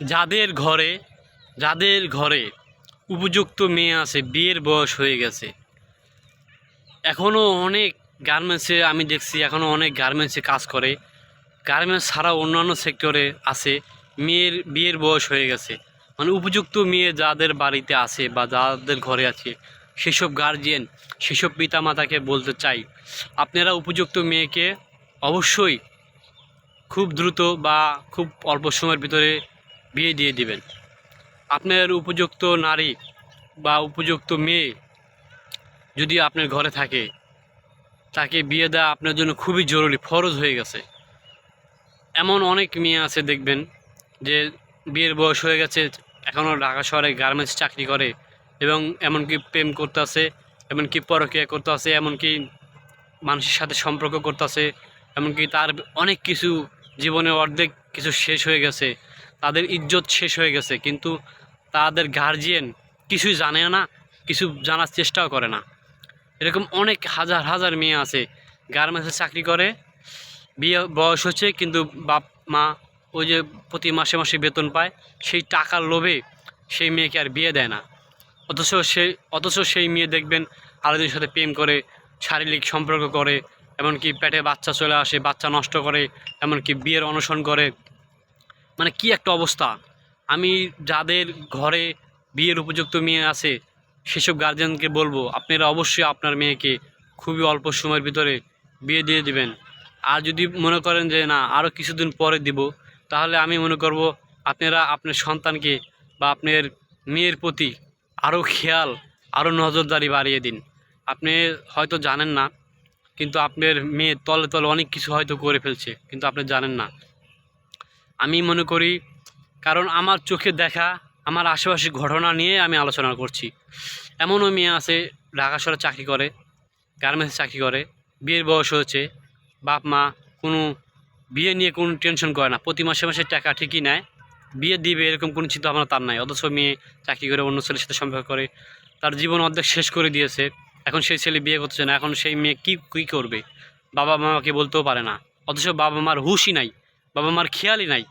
যাদের ঘরে যাদের ঘরে উপযুক্ত মেয়ে আছে, বিয়ের বয়স হয়ে গেছে এখনও অনেক গার্মেন্টসে আমি দেখছি এখনও অনেক গার্মেন্টসে কাজ করে। গার্মেন্টস ছাড়া অন্যান্য সেক্টরে আছে, মেয়ের, বিয়ের বয়স হয়ে গেছে। মানে উপযুক্ত মেয়ে যাদের বাড়িতে আছে বা যাদের ঘরে আছে, সেসব গার্জিয়ান সেসব পিতামাতাকে বলতে চাই, আপনারা উপযুক্ত মেয়েকে অবশ্যই খুব দ্রুত বা খুব অল্প সময়ের ভিতরে বিয়ে দিয়ে দিবেন। আপনার উপযুক্ত নারী বা উপযুক্ত মেয়ে যদি আপনার ঘরে থাকে, তাকে বিয়ে দেওয়া আপনার জন্য খুবই জরুরি, ফরজ হয়ে গেছে। এমন অনেক মেয়ে আছে দেখবেন যে বিয়ের বয়স হয়ে গেছে এখনও ঢাকা শহরে গার্মেন্টস চাকরি করে এবং এমনকি প্রেম করতেছে, এমনকি পরকীয়া করতেছে, এমনকি মানুষের সাথে সম্পর্ক করতেছে, এমনকি তার অনেক কিছু জীবনের অর্ধেক কিছু শেষ হয়ে গেছে। তাদের ইজ্জত শেষ হয়ে গেছে, কিন্তু তাদের গার্জিয়ান কিছুই জানে না, কিছু জানার চেষ্টাও করে না। এরকম অনেক হাজার হাজার মেয়ে আছে গার্মেন্টসে চাকরি করে, বিয়ে বয়স হচ্ছে, কিন্তু বাপ, মা ওই যে প্রতি মাসে মাসে বেতন পায়, সেই টাকার লোভে সেই মেয়েকে আর বিয়ে দেয় না। অথচ সেই অথচ সেই মেয়ে দেখবেন আরেকজনের সাথে প্রেম করে, শারীরিক সম্পর্ক করে, এমনকি পেটে বাচ্চা চলে আসে, বাচ্চা নষ্ট করে, এমনকি বিয়ের অনশন করে মানে কি একটা অবস্থা? আমি যাদের ঘরে বিয়ের উপযুক্ত মেয়ে আছে, সেসব গার্জেনকে বলব, আপনারা অবশ্যই আপনার মেয়েকে খুবই অল্প সময়ের ভিতরে বিয়ে দিয়ে দিবেন। আর যদি মনে করেন যে, না আরও কিছুদিন পরে দিব, তাহলে আমি মনে করব আপনারা আপনার সন্তানকে বা আপনার মেয়ের প্রতি আরও খেয়াল আরও নজরদারি বাড়িয়ে দিন। আপনি হয়তো জানেন না, কিন্তু আপনার মেয়ে তলে তলে অনেক কিছু হয়তো করে ফেলছে, কিন্তু আপনি জানেন না। আমি মনে করি, কারণ আমার চোখে দেখা, আমার আশেপাশে ঘটনা নিয়ে আমি আলোচনা করছি। এমনও মেয়ে আছে, ঢাকা শহরে চাকরি করে গার্মেন্টসে চাকরি করে, বিয়ের বয়স হয়েছে, বাপ, মা কোনো বিয়ে নিয়ে কোনো টেনশন করে না, প্রতি মাসে মাসে টাকা ঠিকই নেয়, বিয়ে দিবে এরকম কোনো চিন্তা ভাবনা তার নাই, অথচ মেয়ে চাকরি করে অন্য ছেলের সাথে সম্পর্ক করে, তার জীবন অর্ধেক শেষ করে দিয়েছে, এখন সেই ছেলে বিয়ে করছে না, এখন সেই মেয়ে কী কী করবে? বাবা মাকে বলতেও পারে না, অথচ বাবা মার হুশই নাই। বাবা মার খেয়ালই নাই।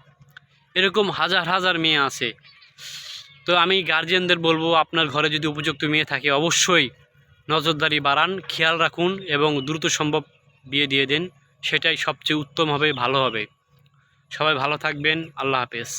এরকম হাজার হাজার মেয়ে আছে। তো আমি গার্জিয়ানদের বলব, আপনার ঘরে যদি উপযুক্ত মেয়ে থাকে, অবশ্যই নজরদারি বাড়ান, খেয়াল রাখুন এবং দ্রুত সম্ভব বিয়ে দিয়ে দেন। সেটাই সবচেয়ে উত্তম হবে, ভালো হবে। সবাই ভালো থাকবেন, আল্লাহ হাফেজ।